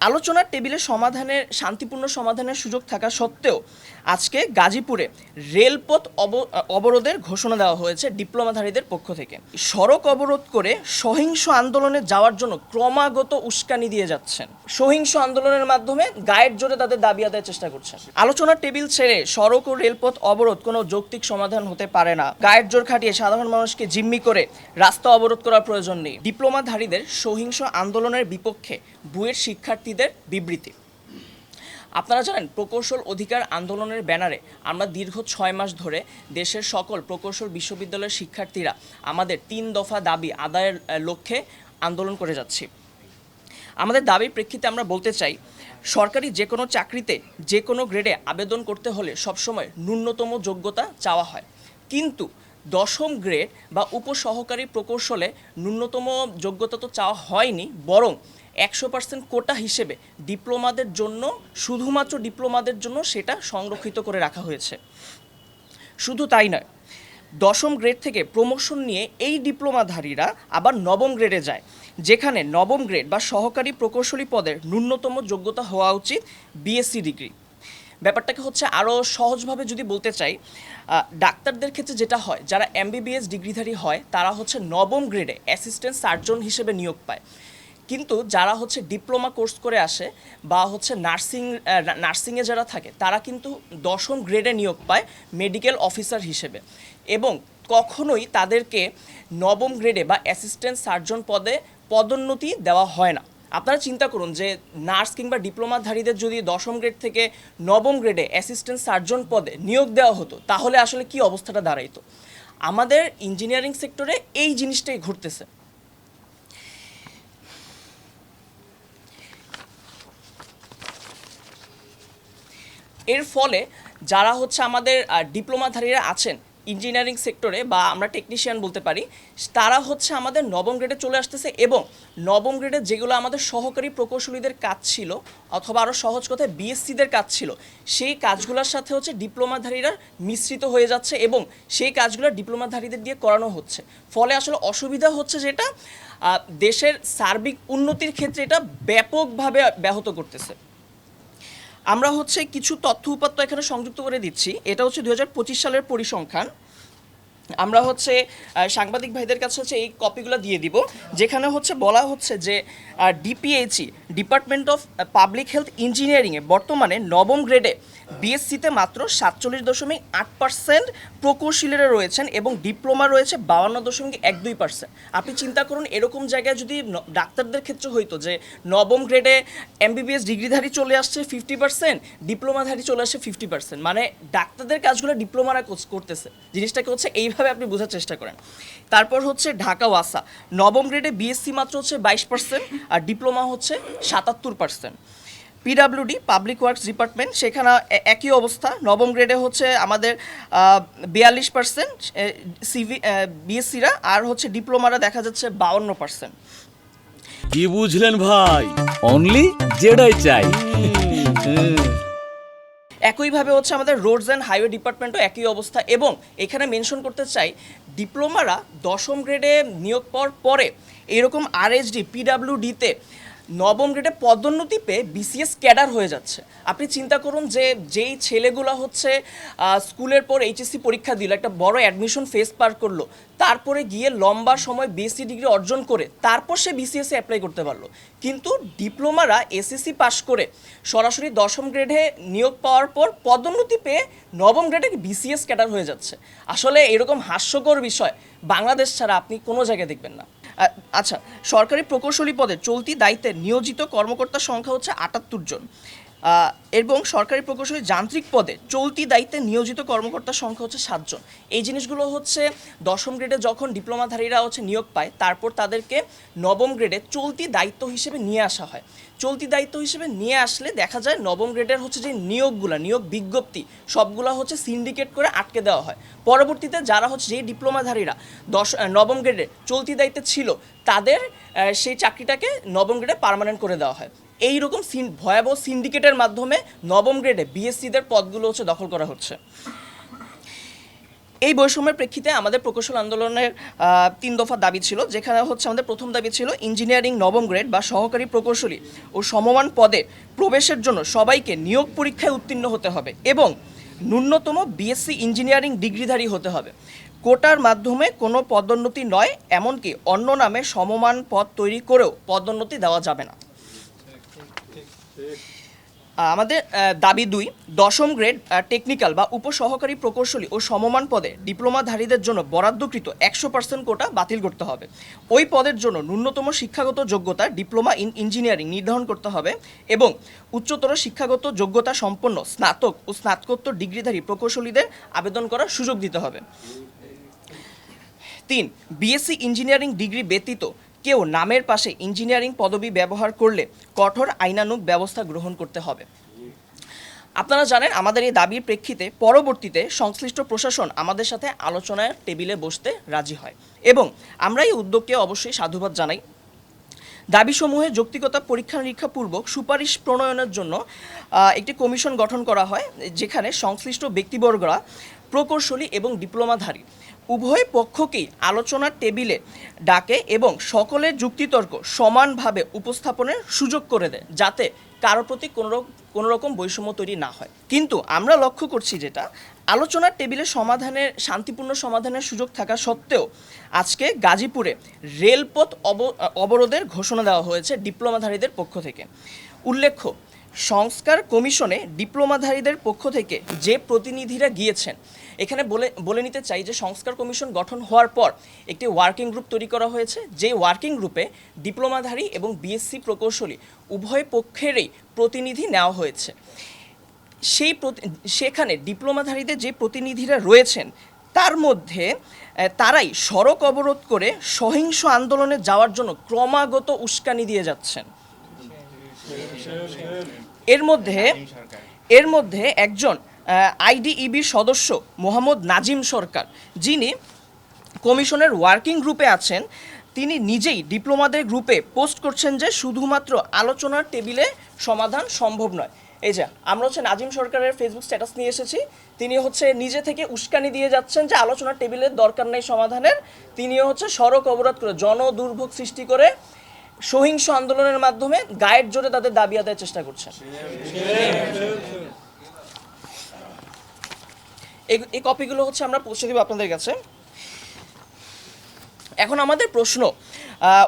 আলোচনার টেবিলে সমাধানের, শান্তিপূর্ণ সমাধানের সুযোগ থাকা সত্ত্বেও আজকে গাজীপুরে রেলপথ অব- অবরোধের ঘোষণা দেওয়া হয়েছে ডিপ্লোমাধারীদের পক্ষ থেকে। সড়ক অবরোধ করে সহিংস আন্দোলনে যাওয়ার জন্য ক্রমাগত উস্কানি দিয়ে যাচ্ছেন। সহিংস আন্দোলনের মাধ্যমে গায়ের জোরে তাদের দাবি আদায়ের চেষ্টা করছেন। আলোচনার টেবিল ছেড়ে সড়ক ও রেলপথ অবরোধ কোনো যৌক্তিক সমাধান হতে পারে না। গায়ের জোর খাটিয়ে সাধারণ মানুষকে জিম্মি করে রাস্তা অবরোধ করার প্রয়োজন নেই। ডিপ্লোমাধারীদের সহিংস আন্দোলনের বিপক্ষে বুয়েট শিক্ষার্থীদের বিবৃতি। আপনারা জানেন, প্রকৌশল অধিকার আন্দোলনের ব্যানারে আমরা দীর্ঘ ছয় মাস ধরে দেশের সকল প্রকৌশল বিশ্ববিদ্যালয়ের শিক্ষার্থীরা আমাদের তিন দফা দাবি আদায়ের লক্ষ্যে আন্দোলন করে যাচ্ছি। আমাদের দাবির প্রেক্ষিতে আমরা বলতে চাই, সরকারি যে কোনো চাকরিতে যে কোনো গ্রেডে আবেদন করতে হলে সবসময় ন্যূনতম যোগ্যতা চাওয়া হয়। কিন্তু দশম গ্রেড বা উপসহকারী প্রকৌশলে ন্যূনতম যোগ্যতা তো চাওয়া হয়নি, বরং একশো পার্সেন্ট কোটা হিসেবে ডিপ্লোমাদের জন্য, শুধুমাত্র ডিপ্লোমাদের জন্য সেটা সংরক্ষিত করে রাখা হয়েছে। শুধু তাই নয়, দশম গ্রেড থেকে প্রমোশন নিয়ে এই ডিপ্লোমাধারীরা আবার নবম গ্রেডে যায়, যেখানে নবম গ্রেড বা সহকারী প্রকৌশলী পদের ন্যূনতম যোগ্যতা হওয়া উচিত বিএসসি ডিগ্রি। ব্যাপারটাকে হচ্ছে আরও সহজভাবে যদি বলতে চাই ডাক্তারদের ক্ষেত্রে যেটা হয়, যারা এমবিবিএস ডিগ্রিধারী হয়, তারা হচ্ছে নবম গ্রেডে অ্যাসিস্ট্যান্ট সার্জন হিসেবে নিয়োগ পায়। কিন্তু যারা হচ্ছে ডিপ্লোমা কোর্স করে আসে বা হচ্ছে নার্সিং নার্সিংয়ে যারা থাকে, তারা কিন্তু দশম গ্রেডে নিয়োগ পায় মেডিকেল অফিসার হিসেবে। এবং কখনোই তাদেরকে নবম গ্রেডে বা অ্যাসিস্ট্যান্ট সার্জন পদে পদোন্নতি দেওয়া হয় না। আপনারা চিন্তা করুন যে নার্স কিংবা ডিপ্লোমাধারীদের যদি দশম গ্রেড থেকে নবম গ্রেডে অ্যাসিস্ট্যান্ট সার্জন পদে নিয়োগ দেওয়া হতো, তাহলে আসলে কি অবস্থাটা দাঁড়াইতো? আমাদের ইঞ্জিনিয়ারিং সেক্টরে এই জিনিসটাই ঘটতেছে। এর ফলে যারা হচ্ছে আমাদের ডিপ্লোমাধারীরা আছেন ইঞ্জিনিয়ারিং সেক্টরে বা আমরা টেকনিশিয়ান বলতে পারি, তারা হচ্ছে আমাদের নবম গ্রেডে চলে আসতেছে এবং নবম গ্রেডে যেগুলো আমাদের সহকারী প্রকৌশলীদের কাজ ছিল অথবা আরও সহজ কথায় বিএসসিদের কাজ ছিল, সেই কাজগুলোর সাথে হচ্ছে ডিপ্লোমাধারীরা মিশ্রিত হয়ে যাচ্ছে এবং সেই কাজগুলো ডিপ্লোমাধারীদের দিয়ে করানো হচ্ছে। ফলে আসলে অসুবিধা হচ্ছে যেটা দেশের সার্বিক উন্নতির ক্ষেত্রে এটা ব্যাপকভাবে ব্যাহত করতেছে। আমরা হচ্ছে কিছু তথ্য উপাত্ত এখানে সংযুক্ত করে দিচ্ছি। এটা হচ্ছে দু হাজার পঁচিশ সালের পরিসংখ্যান। আমরা হচ্ছে সাংবাদিক ভাইদের কাছে হচ্ছে এই কপিগুলো দিয়ে দিব, যেখানে হচ্ছে বলা হচ্ছে যে DPHE department of public health ইঞ্জিনিয়ারিংয়ে বর্তমানে নবম গ্রেডে বিএসসিতে মাত্র সাতচল্লিশ দশমিক আট পার্সেন্ট প্রকৌশলীরা রয়েছেন এবং ডিপ্লোমা রয়েছে বাউন্ন দশমিক এক দুই পার্সেন্ট আপনি চিন্তা করুন, এরকম জায়গায় যদি ডাক্তারদের ক্ষেত্রে হইতো যে নবম গ্রেডে এমবিবিএস ডিগ্রিধারী চলে আসছে ফিফটি পার্সেন্ট ডিপ্লোমাধারী চলে আসছে ফিফটি পার্সেন্ট মানে ডাক্তারদের কাজগুলো ডিপ্লোমারা করতেছে। জিনিসটাকে হচ্ছে এইভাবে আপনি বোঝার চেষ্টা করেন। তারপর হচ্ছে ঢাকা ওয়াসা। নবম গ্রেডে বিএসসি মাত্র হচ্ছে বাইশ পার্সেন্ট আর ডিপ্লোমা হচ্ছে সাতাত্তর percent PWD public works department সেখানে একই অবস্থা। নবম গ্রেডে হচ্ছে আমাদের বিয়াল্লিশ পার্সেন্ট সিভি বিএসসিরা আর হচ্ছে ডিপ্লোমারা দেখা যাচ্ছে বাউন্ন পার্সেন্ট কি বুঝলেন ভাই? অনলি যেটাই চাই। একইভাবে হচ্ছে আমাদের রোডস অ্যান্ড হাইওয়ে ডিপার্টমেন্টও একই অবস্থা এবং এখানে মেনশন করতে চাই ডিপ্লোমারা দশম গ্রেডে নিয়োগ পাওয়ার পরে এরকম আরএসডি পিডাব্লিউডিতে নবম গ্রেডে পদোন্নতি পেয়ে বিসিএস ক্যাডার হয়ে যাচ্ছে। আপনি চিন্তা করুন যে যেই ছেলেগুলো হচ্ছে স্কুলের পর এইচএসসি পরীক্ষা দিল, একটা বড় অ্যাডমিশন ফেস পার করল, তারপরে গিয়ে লম্বা সময় বিএসসি ডিগ্রি অর্জন করে, তারপর সে বিসিএসে অ্যাপ্লাই করতে পারল। কিন্তু ডিপ্লোমারা এসএসসি পাশ করে সরাসরি দশম গ্রেডে নিয়োগ পাওয়ার পর পদোন্নতি পেয়ে নবম গ্রেডে বিসিএস ক্যাডার হয়ে যাচ্ছে। আসলে এরকম হাস্যকর বিষয় বাংলাদেশ ছাড়া আপনি কোনো জায়গায় দেখবেন না। আচ্ছা সরকারি প্রকৌশলী পদে চলতি দায়িত্বে নিয়োজিত কর্মকর্তার সংখ্যা হচ্ছে আটাত্তর জন। এবং সরকারি প্রকৌশলী যান্ত্রিক পদে চলতি দায়িত্বে নিয়োজিত কর্মকর্তার সংখ্যা হচ্ছে সাতজন। এই জিনিসগুলো হচ্ছে দশম গ্রেডে যখন ডিপ্লোমাধারীরা হচ্ছে নিয়োগ পায়, তারপর তাদেরকে নবম গ্রেডে চলতি দায়িত্ব হিসেবে নিয়ে আসা হয়। চলতি দায়িত্ব হিসেবে নিয়ে আসলে দেখা যায় নবম গ্রেডের হচ্ছে যে নিয়োগগুলা, নিয়োগ বিজ্ঞপ্তি, সবগুলো হচ্ছে সিন্ডিকেট করে আটকে দেওয়া হয়। পরবর্তীতে যারা হচ্ছে যে ডিপ্লোমাধারীরা দশ নবম গ্রেডে চলতি দায়িত্বে ছিল, তাদের সেই চাকরিটাকে নবম গ্রেডে পার্মানেন্ট করে দেওয়া হয়। এই রকম ভয়াবহ সিন্ডিকেটের মাধ্যমে নবম গ্রেডে বিএসসিদের পদগুলো হচ্ছে দখল করা হচ্ছে। এই বৈষম্যের প্রেক্ষিতে আমাদের প্রকৌশল আন্দোলনের তিন দফা দাবি ছিল, যেখানে হচ্ছে আমাদের প্রথম দাবি ছিল ইঞ্জিনিয়ারিং নবম গ্রেড বা সহকারী প্রকৌশলী ও সমমান পদে প্রবেশের জন্য সবাইকে নিয়োগ পরীক্ষায় উত্তীর্ণ হতে হবে এবং ন্যূনতম বিএসসি ইঞ্জিনিয়ারিং ডিগ্রিধারী হতে হবে। কোটার মাধ্যমে কোনো পদোন্নতি নয়, এমনকি অন্য নামে সমমান পদ তৈরি করেও পদোন্নতি দেওয়া যাবে না। আমাদের দাবি দুই, দশম গ্রেড টেকনিক্যাল বা উপসহকারী প্রকৌশলী ও সমমান পদে ডিপ্লোমাধারীদের জন্য বরাদ্দকৃত একশো পার্সেন্ট কোটা বাতিল করতে হবে। ওই পদের জন্য ন্যূনতম শিক্ষাগত যোগ্যতা ডিপ্লোমা ইন ইঞ্জিনিয়ারিং নির্ধারণ করতে হবে এবং উচ্চতর শিক্ষাগত যোগ্যতা সম্পন্ন স্নাতক ও স্নাতকোত্তর ডিগ্রিধারী প্রকৌশলীদের আবেদন করার সুযোগ দিতে হবে। তিন বিএসসি ইঞ্জিনিয়ারিং ডিগ্রি ব্যতীত কেউ নামের পাশে ইঞ্জিনিয়ারিং পদবি ব্যবহার করলে কঠোর আইনানুগ ব্যবস্থা গ্রহণ করতে হবে। আপনারা জানেন, আমাদের এই দাবির প্রেক্ষিতে পরবর্তীতে সংশ্লিষ্ট প্রশাসন আমাদের সাথে আলোচনার টেবিলে বসতে রাজি হয় এবং আমরা এই উদ্যোগকে অবশ্যই সাধুবাদ জানাই। দাবিসমূহে যৌক্তিকতা, পরীক্ষা নিরীক্ষা পূর্বক সুপারিশ প্রণয়নের জন্য একটি কমিশন গঠন করা হয়, যেখানে সংশ্লিষ্ট ব্যক্তিবর্গরা প্রকৌশলী এবং ডিপ্লোমাধারী উভয় পক্ষকেই আলোচনার টেবিলে ডাকে এবং সকলের যুক্তিতর্ক সমানভাবে উপস্থাপনের সুযোগ করে দেয়, যাতে কারও প্রতি কোনো কোনো রকম বৈষম্য তৈরি না হয়। কিন্তু আমরা লক্ষ্য করছি যেটা, আলোচনার টেবিলে সমাধানের, শান্তিপূর্ণ সমাধানের সুযোগ থাকা সত্ত্বেও আজকে গাজীপুরে রেলপথ অব- অবরোধের ঘোষণা দেওয়া হয়েছে ডিপ্লোমাধারীদের পক্ষ থেকে। উল্লেখ্য, সংস্কার কমিশনে ডিপ্লোমাধারীদের পক্ষ থেকে যে প্রতিনিধিরা গিয়েছেন এখানে বলে বলে নিতে চাই যে সংস্কার কমিশন গঠন হওয়ার পর একটি ওয়ার্কিং গ্রুপ তৈরি করা হয়েছে যে ওয়ার্কিং গ্রুপে ডিপ্লোমাধারী এবং বিএসসি প্রকৌশলী উভয় পক্ষেরই প্রতিনিধি নেওয়া হয়েছে। সেই সেখানে ডিপ্লোমাধারীদের যে প্রতিনিধিরা রয়েছেন, তার মধ্যে তারাই সড়ক অবরোধ করে সহিংস আন্দোলনে যাওয়ার জন্য ক্রমাগত উস্কানি দিয়ে যাচ্ছেন। এর মধ্যে এর মধ্যে একজন আইডিইবির সদস্য মোহাম্মদ নাজিম সরকার, যিনি কমিশনের ওয়ার্কিং গ্রুপে আছেন, তিনি নিজেই ডিপ্লোমাদের গ্রুপে পোস্ট করছেন যে শুধুমাত্র আলোচনার টেবিলে সমাধান সম্ভব নয়। এই যে, আমরা হচ্ছে নাজিম সরকারের ফেসবুক স্ট্যাটাস নিয়ে এসেছি, তিনি হচ্ছে নিজে থেকে উস্কানি দিয়ে যাচ্ছেন যে আলোচনার টেবিলের দরকার নেই সমাধানের। তিনিও হচ্ছে সড়ক অবরোধ করে জনদুর্ভোগ সৃষ্টি করে সহিংস আন্দোলনের মাধ্যমে গায়ের জোরে তাদের দাবি আদায়ের চেষ্টা করছেন। এই- কপিগুলো হচ্ছে আমরা পৌঁছে দেবো আপনাদের কাছে। এখন আমাদের প্রশ্ন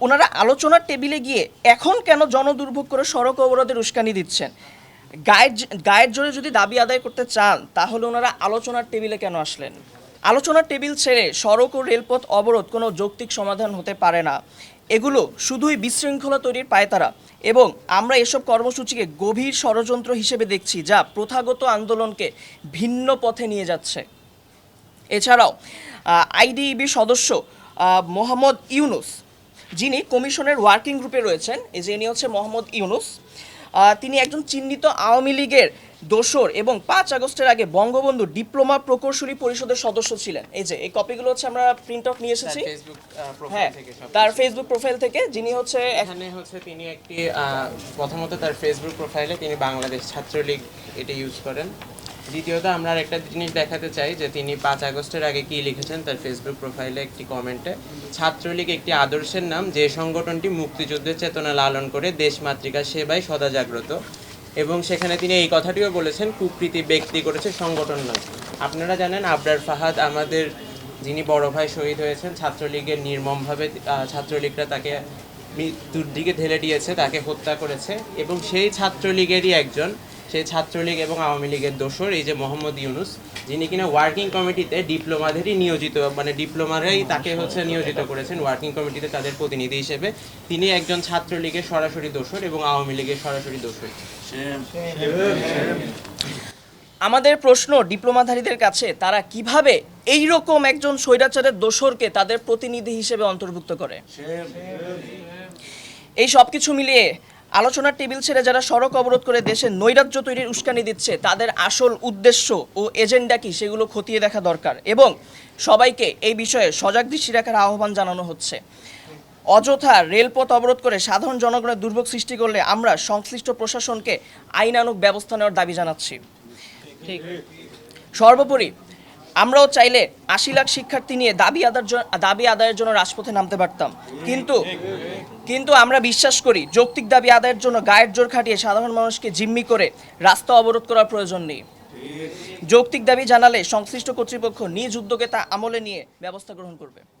ওনারা আলোচনার টেবিলে গিয়ে এখন কেন জনদুর্ভোগ করে সড়ক অবরোধের উস্কানি দিচ্ছেন? গায়ের গায়ের জোরে যদি দাবি আদায় করতে চান, তাহলে ওনারা আলোচনার টেবিলে কেন আসলেন? আলোচনার টেবিল ছেড়ে সড়ক ও রেলপথ অবরোধ কোনো যৌক্তিক সমাধান হতে পারে না। এগুলো শুধুই বিশৃঙ্খলা তৈরির পায়তারা এবং আমরা এসব কর্মসূচিকে গভীর ষড়যন্ত্র হিসেবে দেখছি যা প্রথাগত আন্দোলনকে ভিন্ন পথে নিয়ে যাচ্ছে। এছাড়াও আইডিইবি সদস্য মোহাম্মদ ইউনুস, যিনি কমিশনের ওয়ার্কিং গ্রুপে রয়েছেন এই যে ইনি হচ্ছে মোহাম্মদ ইউনুস। তিনি একজন চিহ্নিত আওয়ামী লীগের দোসর এবং পাঁচ আগস্টের আগে বঙ্গবন্ধু ডিপ্লোমা প্রকৌশলী পরিষদের সদস্য ছিলেন। এই যে এই কপিগুলো হচ্ছে আমরা প্রিন্ট আউট নিয়ে এসেছি। হ্যাঁ তার ফেসবুক প্রোফাইল থেকে যিনি হচ্ছে এখানে হচ্ছে তিনি একটি প্রথমত তার ফেসবুক প্রোফাইলে তিনি বাংলাদেশ ছাত্রলীগ এটা ইউজ করেন। দ্বিতীয়ত, আমরা আর একটা জিনিস দেখাতে চাই যে তিনি পাঁচ আগস্টের আগে কি লিখেছেন তার ফেসবুক প্রোফাইলে একটি কমেন্টে ছাত্রলীগ একটি আদর্শের নাম, যে সংগঠনটি মুক্তিযুদ্ধের চেতনা লালন করে দেশ মাতৃকা সেবায় সদা জাগ্রত। এবং সেখানে তিনি এই কথাটিও বলেছেন, কুকৃতি ব্যক্তি করেছে সংগঠন নয়। আপনারা জানেন, আবরার ফাহাদ আমাদের যিনি বড় ভাই শহীদ হয়েছেন, ছাত্রলীগের নির্মমভাবে ছাত্রলীগরা তাকে মৃত্যুর দিকে ঠেলে দিয়েছে, তাকে হত্যা করেছে। এবং সেই ছাত্রলীগেরই একজন সেই ছাত্রলীগ এবং আওয়ামী লীগের দোসর এই যে মোহাম্মদ ইউনুস, যিনি কিনা ওয়ার্কিং কমিটিতে ডিপ্লোমাদেরই নিয়োজিত মানে ডিপ্লোমারাই তাকে হচ্ছে নিয়োজিত করেছেন ওয়ার্কিং কমিটিতে তাদের প্রতিনিধি হিসেবে। তিনি একজন ছাত্রলীগের সরাসরি দোসর এবং আওয়ামী লীগের সরাসরি দোসর আমাদের প্রশ্ন ডিপ্লোমাধারীদের কাছে তারা কীভাবে এই রকম একজন স্বৈরাচারের দোসরকে তাদের প্রতিনিধি হিসেবে অন্তর্ভুক্ত করে? এই সব কিছু মিলিয়ে আলোচনার টেবিল ছেড়ে যারা সড়ক অবরোধ করে দেশে নৈরাজ্য তৈরির উস্কানি দিচ্ছে তাদের আসল উদ্দেশ্য ও এজেন্ডা কি সেগুলো খতিয়ে দেখা দরকার এবং সবাইকে এই বিষয়ে সজাগ দৃষ্টি রাখার আহ্বান জানানো হচ্ছে। অযথা রেলপথ অবরোধ করে সাধারণ জনগণের দুর্ভোগ সৃষ্টি করলে আমরা সংশ্লিষ্ট প্রশাসনকে আইনানুগ ব্যবস্থা নেওয়ার দাবি জানাচ্ছি। ঠিক। সর্বোপরি আমরাও চাইলে আশি লাখ শিক্ষার্থী নিয়ে দাবি আদার দাবি আদায়ের জন্য রাজপথে নামতে পারতাম। কিন্তু কিন্তু আমরা বিশ্বাস করি যৌক্তিক দাবি আদায়ের জন্য গায়ের জোর খাটিয়ে সাধারণ মানুষকে জিম্মি করে রাস্তা অবরোধ করার প্রয়োজন নেই। যৌক্তিক দাবি জানালে সংশ্লিষ্ট কর্তৃপক্ষ নিজ উদ্যোগে তা আমলে নিয়ে ব্যবস্থা গ্রহণ করবে।